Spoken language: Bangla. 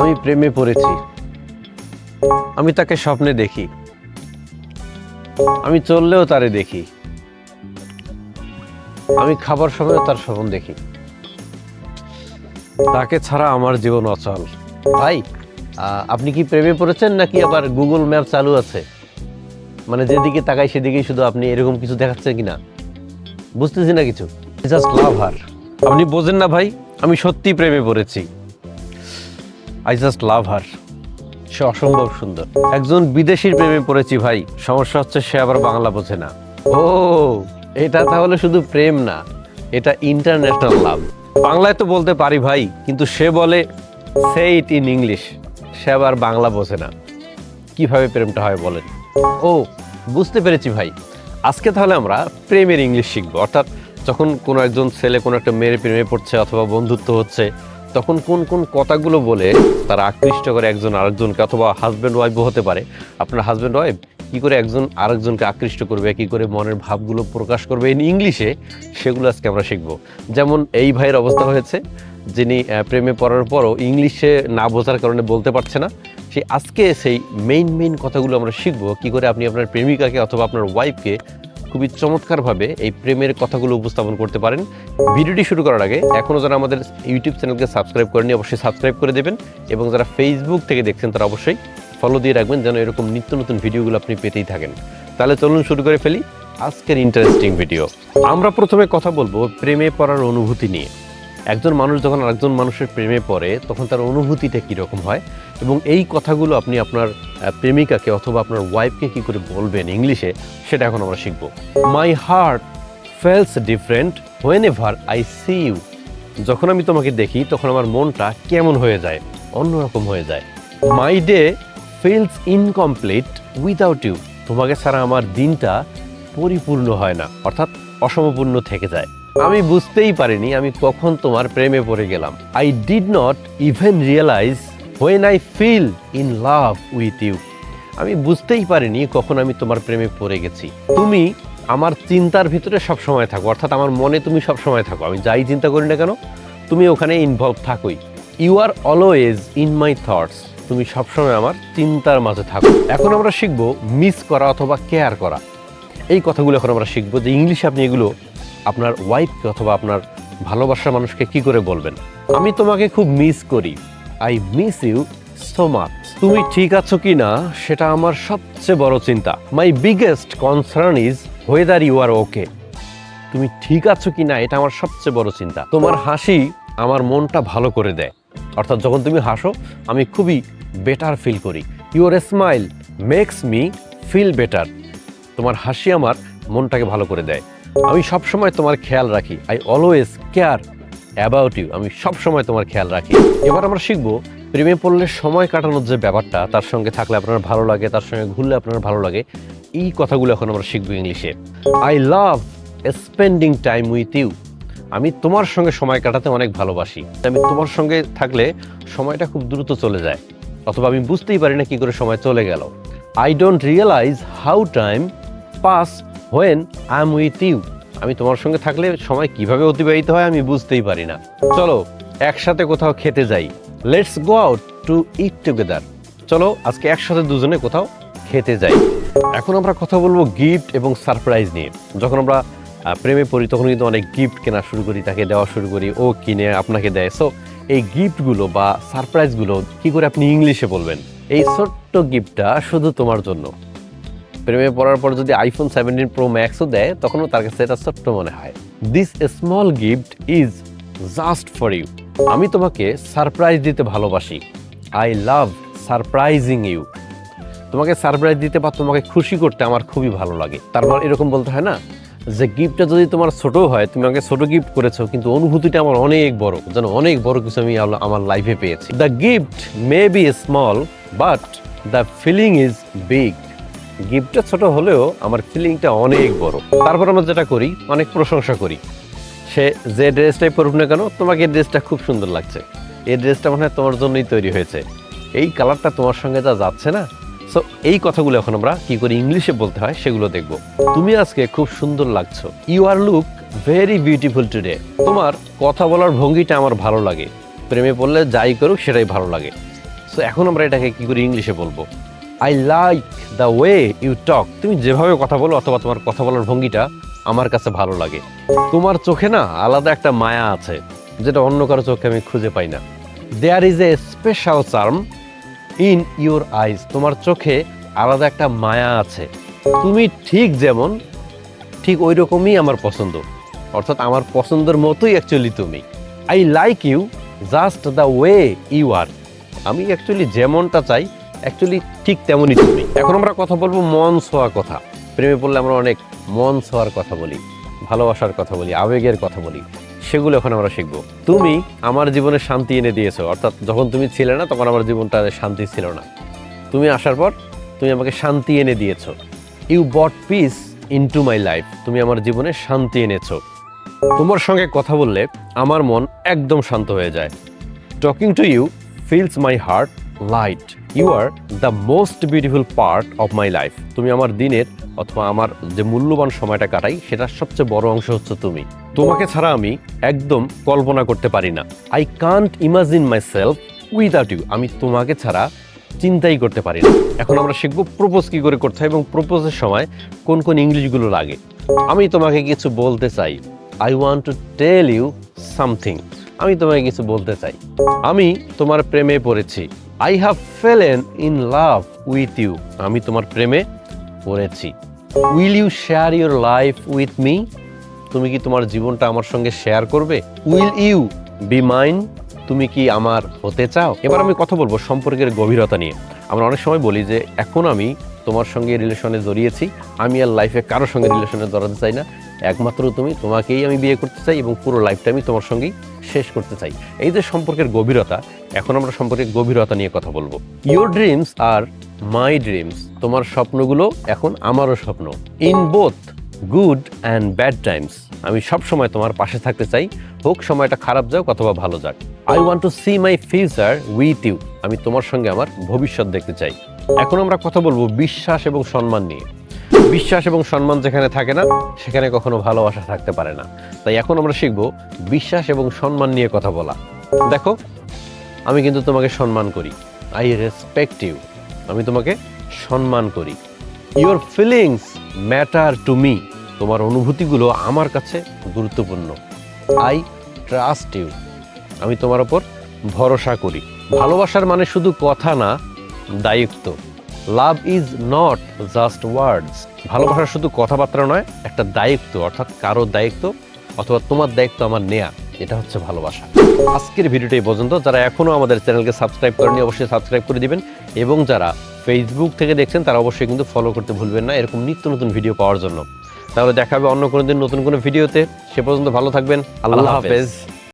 আমি প্রেমে পড়েছি। আমি তাকে স্বপ্নে দেখি। আমি চললেও তারে দেখি। আমি খাবার সময় তার স্বপ্ন দেখি। তাকে ছাড়া আমার জীবন অচল। ভাই আপনি কি প্রেমে পড়েছেন নাকি আবার গুগল ম্যাপ চালু আছে? মানে যেদিকে তাকাই সেদিকেই শুধু আপনি এরকম কিছু দেখাচ্ছেন কিনা? বুঝতেছি না কিছু। জাস্ট আপনি বোঝেন না ভাই, আমি সত্যি প্রেমে পড়েছি। আই জাস্ট লাভ হার সে অসম্ভব সুন্দর। একজন বিদেশির প্রেমে পড়েছি ভাই। সমস্যা হচ্ছে সে আবার বাংলা বোঝে না। ও, এটা তাহলে শুধু প্রেম না, এটা ইন্টারন্যাশনাল লাভ বাংলায় তো বলতে পারি ভাই, কিন্তু সে বলে সে ইট ইন ইংলিশ সে আবার বাংলা বোঝে না। কীভাবে প্রেমটা হয় বলেন? ও, বুঝতে পেরেছি ভাই। আজকে তাহলে আমরা প্রেমের ইংলিশ শিখব। অর্থাৎ যখন কোনো একজন ছেলে কোনো একটা মেয়ের প্রেমে পড়ছে অথবা বন্ধুত্ব হচ্ছে তখন কোন কোন কথাগুলো বলে তারা আকৃষ্ট করে একজন আরেকজনকে অথবা হাজব্যান্ড ওয়াইফও হতে পারে। আপনার হাজব্যান্ড ওয়াইফ কি করে একজন আরেকজনকে আকৃষ্ট করবে, কি করে মনের ভাবগুলো প্রকাশ করবে ইন ইংলিশে সেগুলো আজকে আমরা শিখব। যেমন এই ভাইয়ের অবস্থা হয়েছে, যিনি প্রেমে পড়ার পরও ইংলিশে না বোঝার কারণে বলতে পারছে না। সে আজকে সেই মেইন মেইন কথাগুলো আমরা শিখব, কি করে আপনি আপনার প্রেমিকাকে অথবা আপনার ওয়াইফকে খুবই চমৎকারভাবে এই প্রেমের কথাগুলো উপস্থাপন করতে পারেন। ভিডিওটি শুরু করার আগে এখনও যারা আমাদের ইউটিউব চ্যানেলকে সাবস্ক্রাইব করেনি অবশ্যই সাবস্ক্রাইব করে দেবেন এবং যারা ফেসবুক থেকে দেখছেন তারা অবশ্যই ফলো দিয়ে রাখবেন যেন এরকম নিত্য নতুন ভিডিওগুলো আপনি পেতেই থাকেন। তাহলে চলুন শুরু করে ফেলি আজকের ইন্টারেস্টিং ভিডিও আমরা প্রথমে কথা বলব প্রেমে পড়ার অনুভূতি নিয়ে। একজন মানুষ যখন আরেকজন মানুষের প্রেমে পড়ে, তখন তার অনুভূতিটা কীরকম হয়? এবং এই কথাগুলো আপনি আপনার প্রেমিকাকে অথবা আপনার ওয়াইফকে কী করে বলবেন ইংলিশে, সেটা এখন আমরা শিখব। My heart feels different whenever I see you যখন আমি তোমাকে দেখি, তখন আমার মনটা কেমন হয়ে যায়, অন্যরকম হয়ে যায়। My day feels incomplete without you তোমাকে ছাড়া আমার দিনটা পরিপূর্ণ হয় না, অর্থাৎ অসমপূর্ণ থেকে যায়। আমি বুঝতেই পারিনি আমি কখন তোমার প্রেমে পড়ে গেলাম। I did not even realise when I feel in love with you আমি বুঝতেই পারিনি কখন আমি তোমার প্রেমে পড়ে গেছি। তুমি আমার চিন্তার ভিতরে সব সময় থাকো, অর্থাৎ আমার মনে তুমি সব সময় থাকো। আমি যাই চিন্তা করি না কেন, তুমি ওখানে involve থাকোই। You are always in my thoughts তুমি সবসময় আমার চিন্তার মাঝে থাকো। এখন আমরা শিখব মিস করা অথবা কেয়ার করা। এই কথাগুলো এখন আমরা শিখব যে ইংলিশে আপনি এগুলো আপনার ওয়াইফকে অথবা আপনার ভালোবাসার মানুষকে কি করে বলবেন? আমি তোমাকে খুব মিস করি। I miss you so much তুমি ঠিক আছো কি না, সেটা আমার সবচেয়ে বড় চিন্তা। My biggest concern is whether you are okay তুমি ঠিক আছো কি না, এটা আমার সবচেয়ে বড় চিন্তা। তোমার হাসি আমার মনটা ভালো করে দেয়। অর্থাৎ যখন তুমি হাসো, আমি খুবই বেটার ফিল করি। Your smile makes me feel better তোমার হাসি আমার মনটাকে ভালো করে দেয়। আমি সব সময় তোমার খেয়াল রাখি। I always care about you আমি সব সময় তোমার খেয়াল রাখি। এবার আমরা শিখব প্রেমে পড়লে সময় কাটানোর যে ব্যাপারটা, তার সঙ্গে থাকলে আপনার ভালো লাগে, তার সঙ্গে ঘুরলে আপনার ভালো লাগে। এই কথাগুলো এখন আমরা শিখব ইংলিশে। I love spending time with you আমি তোমার সঙ্গে সময় কাটাতে অনেক ভালোবাসি। আমি তোমার সঙ্গে থাকলে সময়টা খুব দ্রুত চলে যায়। অথবা আমি বুঝতেই পারি না কি করে সময় চলে গেল। I don't realise how time pass when I am with you আমি তোমার সঙ্গে থাকলে সময় কীভাবে অতিবাহিত হয় আমি বুঝতেই পারি না। চলো, একসাথে কোথাও খেতে যাই। Let's go out to eat together চলো, আজকে একসাথে দুজনে কোথাও খেতে যাই। এখন আমরা কথা বলব গিফট এবং সারপ্রাইজ নিয়ে। যখন আমরা প্রেমে পড়ি, তখন কিন্তু অনেক গিফট কেনা শুরু করি, তাকে দেওয়া শুরু করি, ও কিনে, আপনাকে দেয়। সো এই গিফটগুলো বা সারপ্রাইজগুলো কি করে আপনি ইংলিশে বলবেন? এই ছোট্ট গিফটটা শুধু তোমার জন্য। প্রেমে পড়ার পর যদি আইফোন সেভেন্টিন প্রো ম্যাক্সও দেয়, তখনও তার কাছে এটা ছোট্ট মনে হয়। This small gift is just for you আমি তোমাকে সারপ্রাইজ দিতে ভালোবাসি। আই লাভ সারপ্রাইজিং ইউ তোমাকে সারপ্রাইজ দিতে বা তোমাকে খুশি করতে আমার খুবই ভালো লাগে। তারপর এরকম বলতে হয় না যে গিফটটা যদি তোমার ছোট হয়, তুমি আমাকে ছোট গিফট করেছ, কিন্তু অনুভূতিটা আমার অনেক বড়, যেন অনেক বড় কিছু আমি আমার লাইফে পেয়েছি। The gift may be small but the feeling is big গিফটটা ছোট হলেও আমার ফিলিংটা অনেক বড়। তারপর আমরা যেটা করি, অনেক প্রশংসা করি। সে যে ড্রেসটাই পরুক না কেন, তোমাকে এই ড্রেসটা খুব সুন্দর লাগছে। এই ড্রেসটা মনে হয় তোমার জন্যই তৈরি হয়েছে। এই কালারটা তোমার সঙ্গে যা যাচ্ছে না? সো এই কথাগুলো এখন আমরা কি করে, ইংলিশে বলতে হয়, সেগুলো দেখব। তুমি আজকে খুব সুন্দর লাগছো। You are look very beautiful today. তোমার কথা বলার ভঙ্গিটা আমার ভালো লাগে। প্রেমে পড়লে যাই করুক, সেটাই ভালো লাগে। সো এখন আমরা এটাকে কি করে, ইংলিশে বলব। I like the way you talk তুমি যেভাবে কথা বলো অথবা তোমার কথা বলার ভঙ্গিটা আমার কাছে ভালো লাগে। তোমার চোখে না আলাদা একটা মায়া আছে, যেটা অন্য কারও চোখে আমি খুঁজে পাই না। There is a special charm in your eyes তোমার চোখে আলাদা একটা মায়া আছে। তুমি ঠিক যেমন, ঠিক ওই রকমই আমার পছন্দ। অর্থাৎ আমার পছন্দের মতোই অ্যাকচুয়ালি তুমি। I like you just the way you are আমি অ্যাকচুয়ালি যেমনটা চাই অ্যাকচুয়ালি ঠিক তেমনই তুমি এখন আমরা কথা বলব মন ছোঁয়া কথা। প্রেমে পড়লে আমরা অনেক মন ছোঁয়ার কথা বলি, ভালোবাসার কথা বলি, আবেগের কথা বলি, সেগুলো এখন আমরা শিখব। তুমি আমার জীবনে শান্তি এনে দিয়েছ, অর্থাৎ যখন তুমি ছিলে না, তখন আমার জীবনটা শান্তি ছিল না। তুমি আসার পর তুমি আমাকে শান্তি এনে দিয়েছ। You bought peace into my life তুমি আমার জীবনে শান্তি এনেছো। তোমার সঙ্গে কথা বললে আমার মন একদম শান্ত হয়ে যায়। Talking to you feels my heart light you are the most beautiful part of my life তুমি আমার দিনের অথবা আমার যে মূল্যবান সময়টা কাটাই, সেটার সবচেয়ে বড় অংশ হচ্ছে তুমি। তোমাকে ছাড়া আমি একদম কল্পনা করতে পারি না। I can't imagine myself without you আমি তোমাকে ছাড়া চিন্তাই করতে পারি না। এখন আমরা শিখব প্রপোজ কি করে করতে হয় এবং প্রপোজের সময় কোন কোন ইংলিশগুলো লাগে। আমি তোমাকে কিছু বলতে চাই। I want to tell you something আমি তোমাকে কিছু বলতে চাই। আমি তোমার প্রেমে পড়েছি। I have fallen in love with you আমি তোমার প্রেমে পড়েছি। Will you share your life with me তুমি কি তোমার জীবনটা আমার সঙ্গে শেয়ার করবে? উইল ইউ বি মাইন তুমি কি আমার হতে চাও? এবার আমি কথা বলব সম্পর্কের গভীরতা নিয়ে। আমরা অনেক সময় বলি যে, এখন আমি তোমার সঙ্গে রিলেশনে জড়িয়েছি। আমি আর লাইফে কারোর সঙ্গে রিলেশনে জড়াতে চাই না। একমাত্র তুমি, তোমাকেই আমি বিয়ে করতে চাই এবং পুরো লাইফটা আমি তোমার সঙ্গেই শেষ করতে চাই। এই যে সম্পর্কের গভীরতা, এখন আমরা সম্পর্কের গভীরতা নিয়ে কথা বলব। ইউর ড্রিমস আর মাই ড্রিমস তোমার স্বপ্নগুলো এখন আমারও স্বপ্ন। In both good and bad times আমি সব সময় তোমার পাশে থাকতে চাই। হোক সময়টা খারাপ যাক অথবা ভালো যাক। I want to see my future with you আমি তোমার সঙ্গে আমার ভবিষ্যৎ দেখতে চাই। এখন আমরা কথা বলব বিশ্বাস এবং সম্মান নিয়ে। বিশ্বাস এবং সম্মান যেখানে থাকে না, সেখানে কখনো ভালোবাসা থাকতে পারে না। তাই এখন আমরা শিখব বিশ্বাস এবং সম্মান নিয়ে কথা বলা। দেখো, আমি কিন্তু তোমাকে সম্মান করি। I respect you. আমি তোমাকে সম্মান করি। Your feelings matter to me. তোমার অনুভূতিগুলো আমার কাছে গুরুত্বপূর্ণ। I trust you. আমি তোমার ওপর ভরসা করি। ভালোবাসার মানে শুধু কথা না, দায়িত্ব। Love is not just words ভালোবাসা শুধু কথাবার্তা নয় একটা দায়িত্ব অর্থাৎ কারও দায়িত্ব অথবা তোমার দায়িত্ব আমার নেয়া এটা হচ্ছে ভালোবাসা। আজকের ভিডিওটা পর্যন্ত। যারা এখনও আমাদের চ্যানেলকে সাবস্ক্রাইব করেনি অবশ্যই সাবস্ক্রাইব করে দিবেন। এবং যারা ফেসবুক থেকে দেখছেন তারা অবশ্যই কিন্তু ফলো করতে ভুলবেন না এরকম নিত্য নতুন ভিডিও পাওয়ার জন্য। তাহলে দেখা হবে অন্য কোনো দিন নতুন কোনো ভিডিওতে। সে পর্যন্ত ভালো থাকবেন। আল্লাহ হাফেজ।